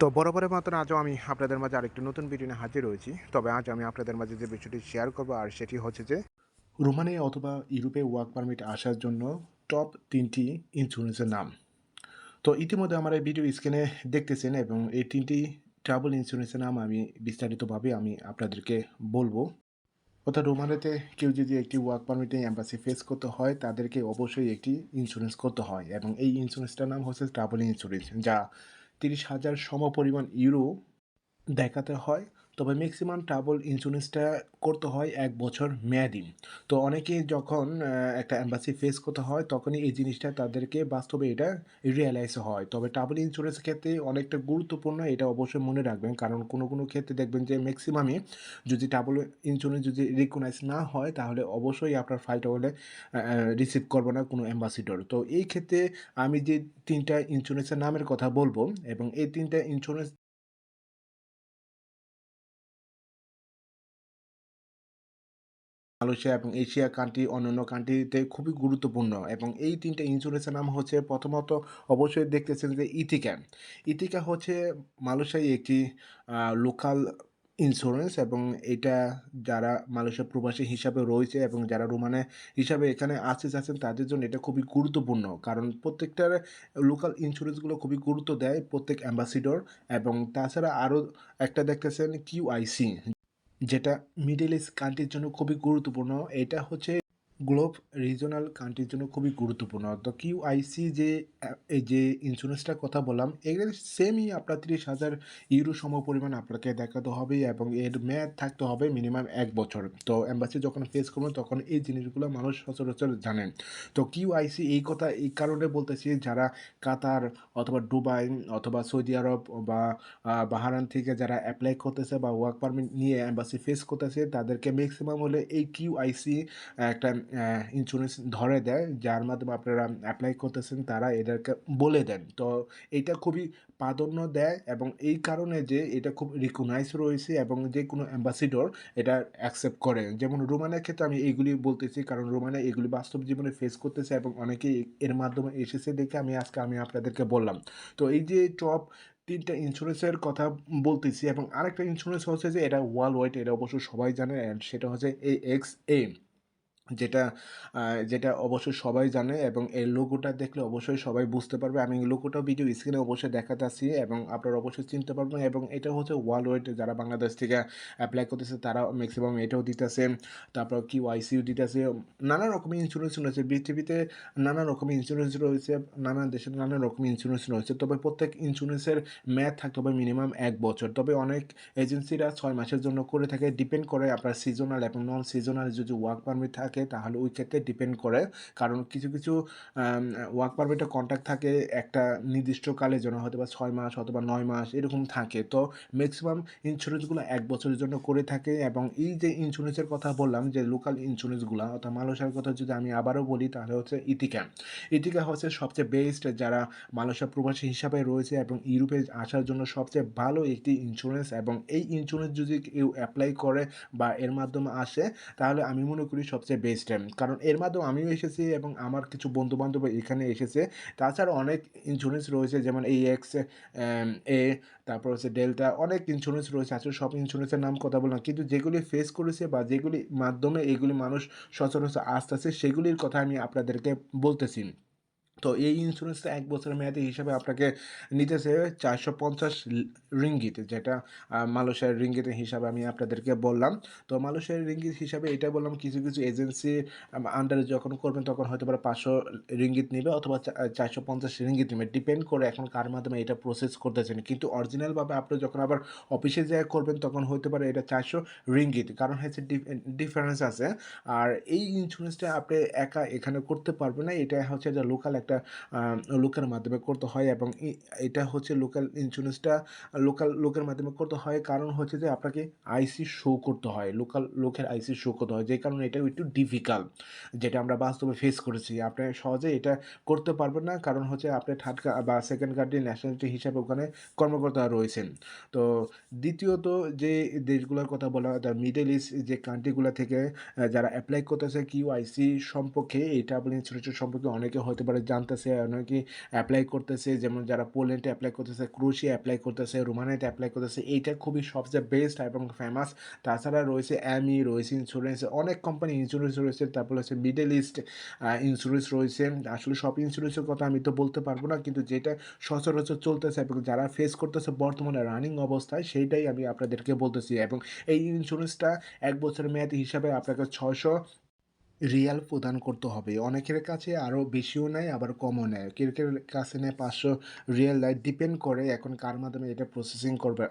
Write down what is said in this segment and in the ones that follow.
তো বরাবরের মতন আজও আমি আপনাদের মাঝে আরেকটি নতুন ভিডিও নিয়ে হাজির হয়েছি তবে আজ আমি আপনাদের মাঝে যে বিষয়টি শেয়ার করব, আর সেটি হচ্ছে যে রোমানিয়া অথবা ইউরোপে ওয়ার্ক পারমিট আসার জন্য টপ তিনটি ইন্স্যুরেন্সের নাম। তো ইতিমধ্যে আমার এই ভিডিও স্ক্রিনে দেখতেছেন এবং এই তিনটি ট্রাভেল ইন্স্যুরেন্সের নাম আমি বিস্তারিতভাবে আমি আপনাদেরকে বলব। অর্থাৎ রোমানিয়াতে কেউ যদি একটি ওয়ার্ক পারমিটে অ্যাম্বাসি ফেস করতে হয়, তাদেরকে অবশ্যই একটি ইন্স্যুরেন্স করতে হয় এবং এই ইন্স্যুরেন্সটার নাম হচ্ছে ট্রাভেল ইন্স্যুরেন্স যা তিরিশ হাজার সমপরিমাণ ইউরো দেখাতে হয়। তবে ম্যাক্সিমাম ট্রাভেল ইন্স্যুরেন্সটা করতে হয় এক বছর মেয়াদি। তো অনেকে যখন একটা অ্যাম্বাসি ফেস করতে হয়, তখনই এই জিনিসটা তাদেরকে বাস্তবে এটা রিয়েলাইজ হয়। তবে ট্রাভেল ইন্স্যুরেন্সের ক্ষেত্রে অনেকটা গুরুত্বপূর্ণ, এটা অবশ্যই মনে রাখবেন। কারণ কোনো কোনো ক্ষেত্রে দেখবেন যে ম্যাক্সিমামই যদি ট্রাভেল ইন্স্যুরেন্স যদি রিকগনাইজ না হয়, তাহলে অবশ্যই আপনার ফাইলটা হলে রিসিভ করব না কোনো অ্যাম্বাসিডর তো এই ক্ষেত্রে আমি যে তিনটা ইন্স্যুরেন্সের নামের কথা বলব, এবং এই তিনটা ইন্স্যুরেন্স মালয়েশিয়া এবং এশিয়া কান্ট্রি অন্যান্য কান্ট্রিতে খুবই গুরুত্বপূর্ণ এবং এই তিনটা ইন্স্যুরেন্সের নাম হচ্ছে প্রথমত অবশ্যই দেখতেছেন যে ইথিকা। ইথিকা হচ্ছে মালয়েশিয়ায় একটি লোকাল ইন্স্যুরেন্স এবং এটা যারা মালয়েশিয়া প্রবাসী হিসাবে রয়েছে এবং যারা রোমানে হিসাবে এখানে আসতে চাচ্ছেন, তাদের জন্য এটা খুবই গুরুত্বপূর্ণ। কারণ প্রত্যেকটার লোকাল ইন্স্যুরেন্সগুলো খুবই গুরুত্ব দেয় প্রত্যেক অ্যাম্বাসিডর এবং তাছাড়া আরও একটা দেখতেছেন কিউআইসি যেটা মিডল ইস্ট কান্ট্রির জন্য খুবই গুরুত্বপূর্ণ। এটা হচ্ছে গ্লোব রিজনাল কান্ট্রির জন্য খুবই গুরুত্বপূর্ণ। তো কিউআইসি যে এই যে ইন্স্যুরেন্সটার কথা বললাম, এগুলো সেমই আপনার তিরিশ হাজার ইউরো সম পরিমাণ আপনাকে দেখাতে হবে এবং এর মেয়াদ থাকতে হবে মিনিমাম এক বছর। তো অ্যাম্বাসি যখন ফেস করবেন তখন এই জিনিসগুলো মানুষ সচরাচর জানেন তো কিউআইসি এই কথা, এই কারণে বলতেছি যারা কাতার অথবা দুবাই অথবা সৌদি আরব বা বাহারান থেকে যারা অ্যাপ্লাই করতেছে বা ওয়ার্ক পারমিট নিয়ে অ্যাম্বাসি ফেস করতেছে, তাদেরকে ম্যাক্সিমাম হলে এই কিউআইসি একটা ইন্স্যুরেন্স ধরে দেয়, যার মাধ্যমে আপনারা অ্যাপ্লাই করতেছেন, তারা এদেরকে বলে দেন। তো এটা খুবই প্রাধান্য দেয় এবং এই কারণে যে এটা খুব রিকগনাইজ রয়েছে এবং যে কোনো অ্যাম্বাসিডর এটা অ্যাকসেপ্ট করে। যেমন রোমানের ক্ষেত্রে আমি এইগুলি বলতেছি, কারণ রোমানে এগুলি বাস্তব জীবনে ফেস করতেছে এবং অনেকেই এর মাধ্যমে এসেছে দেখে আমি আজকে আমি আপনাদেরকে বললাম। তো এই যে টপ তিনটা ইন্স্যুরেন্সের কথা বলতেছি এবং আরেকটা ইন্স্যুরেন্স হচ্ছে যে এটা ওয়ার্ল্ড ওয়াইড এটা অবশ্য সবাই জানে অ্যান্ড সেটা হচ্ছে এ এক্স এ যেটা যেটা অবশ্যই সবাই জানে এবং এই লোগোটা দেখলে অবশ্যই সবাই বুঝতে পারবে। আমি এই লোগোটা ভিডিও স্ক্রিনে অবশ্যই দেখাতে আসছি এবং আপনারা অবশ্যই চিনতে পারবেন এবং এটা হচ্ছে ওয়ার্ল্ড ওয়াইড যারা বাংলাদেশ থেকে অ্যাপ্লাই করতেছে তারা ম্যাক্সিমাম এটাও দিতেছে। তারপর কিউ আইসিউ দিতেছে। নানা রকমের ইন্স্যুরেন্স রয়েছে। পৃথিবীতে নানা রকমের ইন্স্যুরেন্স রয়েছে, নানা দেশের নানা রকমের ইন্স্যুরেন্স রয়েছে। তবে প্রত্যেক ইন্স্যুরেন্সের মেয়াদ থাকতে হবে মিনিমাম এক বছর। তবে অনেক এজেন্সিরা ছয় মাসের জন্য করে থাকে। ডিপেন্ড করে আপনার সিজনাল এবং নন সিজনাল যদি ওয়ার্ক পারমিট থাকে তাহলে ওই ক্ষেত্রে ডিপেন্ড করে। কারণ কিছু কিছু ওয়ার্ক পারমিটের কন্ট্যাক্ট থাকে, একটা নির্দিষ্ট কালের জন্য হয়তো বা ছয় মাস অথবা নয় মাস এরকম থাকে। তো ম্যাক্সিমাম ইন্স্যুরেন্সগুলো এক বছরের জন্য করে থাকে এবং এই যে ইন্স্যুরেন্সের কথা বললাম, যে লোকাল ইন্স্যুরেন্সগুলো অর্থাৎ মালয়েশিয়ার কথা যদি আমি আবারও বলি, তাহলে হচ্ছে ইতিকা ইতিকা হচ্ছে সবচেয়ে বেস্ট যারা মালয়েশিয়া প্রবাসী হিসাবে রয়েছে এবং ইউরোপে আসার জন্য সবচেয়ে ভালো একটি ইন্স্যুরেন্স এবং এই ইন্স্যুরেন্স যদি কেউ অ্যাপ্লাই করে বা এর মাধ্যমে আসে, তাহলে আমি মনে করি সবচেয়ে বেস্ট টাইম কারণ এর মাধ্যমে আমিও এসেছি এবং আমার কিছু বন্ধু বান্ধব এখানে এসেছে। তাছাড়া অনেক ইন্স্যুরেন্স রয়েছে, যেমন এই এক্স এ তারপর হচ্ছে ডেল্টা অনেক ইন্স্যুরেন্স রয়েছে। আসলে সব ইন্স্যুরেন্সের নাম কথা বললাম। কিন্তু যেগুলি ফেস করেছে বা যেগুলি মাধ্যমে এগুলি মানুষ সচরাচর আসতেছে, সেগুলির কথা আমি আপনাদেরকে বলতেছি। তো এই ইন্স্যুরেন্সটা এক বছরের মেয়াদি হিসাবে আপনাকে নিতেছে চারশো পঞ্চাশ রিঙ্গিত, যেটা মালয়েশিয়ার রিঙ্গিতের হিসাবে আমি আপনাদেরকে বললাম। তো মালয়েশিয়ার রিঙ্গিত হিসাবে এটা বললাম, কিছু কিছু এজেন্সি আন্ডারে যখন করবেন তখন হয়তো পারে পাঁচশো রিঙ্গিত নেবে অথবা চারশো পঞ্চাশ রিঙ্গিত নেবে ডিপেন্ড করে এখন কার মাধ্যমে এটা প্রসেস করতেছেন। কিন্তু অরিজিনালভাবে আপনি যখন আবার অফিসে যায় করবেন তখন হতে পারে এটা চারশো রিঙ্গিত। কারণ হচ্ছে ডিফারেন্স আছে। আর এই ইন্স্যুরেন্সটা আপনি একা এখানে করতে পারবেন না, এটা হচ্ছে যে লোকাল একটা লোকের মাধ্যমে করতে হয় এবং এটা হচ্ছে লোকাল ইন্স্যুরেন্সটা লোকাল লোকের মাধ্যমে করতে হয়। কারণ হচ্ছে যে আপনাকে আইসি শো করতে হয় লোকাল লোকের আইসি শো করতে হয়। যে কারণে এটা একটু ডিফিকাল্ট যেটা আমরা বাস্তবে ফেস করেছি। আপনি সহজে এটা করতে পারবেন না। কারণ হচ্ছে আপনি থার্ড বা সেকেন্ড কার্ডের ন্যাশনালিটি হিসাবে ওখানে কর্মকর্তা রয়েছেন। তো দ্বিতীয়ত যে দেশগুলোর কথা বলা হয় মিডল ইস্ট যে কান্ট্রিগুলো থেকে যারা অ্যাপ্লাই করতেছে কিউ কিউআইসি সম্পর্কে, এই ট্রাভেল ইন্স্যুরেন্সের সম্পর্কে অনেকে হতে পারে জানতেছে, অনেকেই অ্যাপ্লাই করতেছে। যেমন যারা পোল্যান্ডে অ্যাপ্লাই করতেছে, ক্রোয়েশিয়া অ্যাপ্লাই করতেছে, রোমানিয়াতে অ্যাপ্লাই করতেছে। এইটা খুবই সবচেয়ে বেস্ট এবং ফেমাস। তাছাড়া রয়েছে অ্যামি, রয়েছে ইন্স্যুরেন্স, অনেক কোম্পানি ইন্স্যুরেন্স রয়েছে। তারপর হচ্ছে মিডল ইস্ট ইন্স্যুরেন্স রয়েছে। আসলে সব ইন্স্যুরেন্সের কথা আমি তো বলতে পারব না। কিন্তু যেটা সচরাচর চলতেছে এবং যারা ফেস করতেছে বর্তমানে রানিং অবস্থায়, সেইটাই আমি আপনাদেরকে বলতেছি এবং এই ইন্স্যুরেন্সটা এক বছরের মেয়াদি হিসাবে আপনাকে ৬০০ রিয়াল প্রদান করতে হবে। অনেকের কাছে আরও বেশিও নেয় আবার কমও নেয়। কেউ, কাছে নেয় ৫০০ রিয়াল নেয়। ডিপেন্ড করে এখন কার মাধ্যমে এটা প্রসেসিং করবে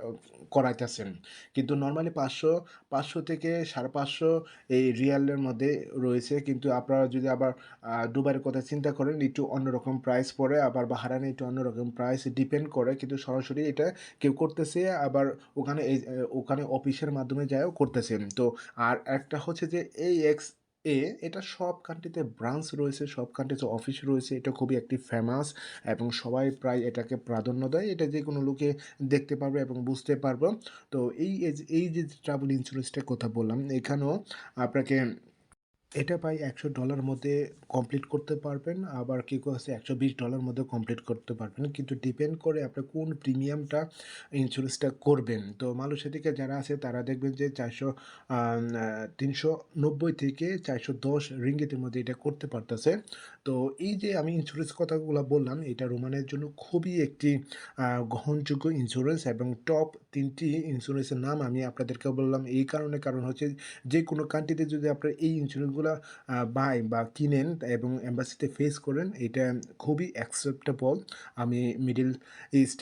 করাইতেছেন। কিন্তু নর্মালি পাঁচশো পাঁচশো থেকে ৫৫০ এই রিয়ালের মধ্যে রয়েছে। কিন্তু আপনারা যদি আবার আ দুবাইয়ের কথা চিন্তা করেন একটু অন্যরকম প্রাইস পড়ে। আবার বাহারাইনে একটু অন্যরকম প্রাইস ডিপেন্ড করে। কিন্তু সরাসরি এটা কেউ করতেছে আবার ওখানে এই ওখানে অফিসের মাধ্যমে যায়ও করতেছে। তো আর একটা হচ্ছে যে AXA এটা সব কান্ট্রিতে ব্রাঞ্চ রয়েছে, সব কান্ট্রিতে অফিস রয়েছে। এটা খুবই একটি ফেমাস এবং সবাই প্রায় এটাকে প্রাধান্য দেয়। এটা যে কোনো লোকে দেখতে পারবে এবং বুঝতে পারব তো এই এই যে ট্রাভেল ইন্স্যুরেন্সটার কথা বললাম, এখানেও আপনাকে এটা প্রায় $১০০ মধ্যে কমপ্লিট করতে পারবেন। আবার কেউ, কেউ আছে $১২০ মধ্যেও কমপ্লিট করতে পারবেন। কিন্তু ডিপেন্ড করে আপনি কোন প্রিমিয়ামটা ইন্স্যুরেন্সটা করবেন। তো মালয়েশিয়া থেকে যারা আছে তারা দেখবেন যে ৪০০ আ আ ৩৯০ থেকে ৪১০ রিঙ্গিতের মধ্যে এটা করতে পারতেছে। তো এই যে আমি ইন্স্যুরেন্স কথাগুলো বললাম, এটা রোমানের জন্য খুবই একটি গ্রহণযোগ্য ইন্স্যুরেন্স এবং টপ তিনটি ইন্স্যুরেন্সের নাম আমি আপনাদেরকে বললাম এই কারণে, কারণ হচ্ছে যে কোনো কান্ট্রিতে যদি আপনার এই ইন্স্যুরেন্সগুলা আ বাই বা কিনেন এবং এম্বাসিতে ফেস করেন, এটা খুবই অ্যাকসেপ্টেবল। আমি মিডিল ইস্ট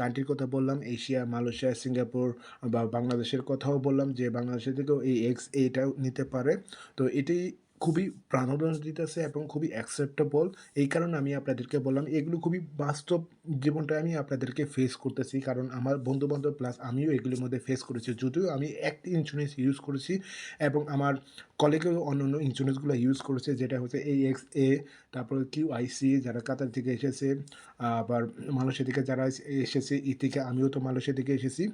কান্ট্রির কথা বললাম, এশিয়া, মালয়েশিয়া, সিঙ্গাপুর বা বাংলাদেশের কথাও বললাম যে বাংলাদেশের থেকেও এই এক্স এটাও নিতে পারে। তো এটি খুবই প্রাধান্য দিতেছে এবং খুবই অ্যাকসেপ্টেবল। এই কারণে আমি আপনাদেরকে বললাম এগুলো খুবই বাস্তব জীবনটাই আমি আপনাদেরকে ফেস করতেছি। কারণ আমার বন্ধু-বান্ধব প্লাস আমিও এগুলোর মধ্যে ফেস করেছি। যদিও আমি একটি ইন্স্যুরেন্স ইউজ করেছি এবং আমার কলেজেও অন্য অন্য ইন্স্যুরেন্সগুলা ইউজ করেছে যেটা হচ্ছে AXA, তারপরে QIC যারা কাতার থেকে এসেছে, আবার মালয়েশিয়া থেকে যারা এস এসেছে, ই থেকে আমিও তো মালয়েশিয়া থেকে এসেছি।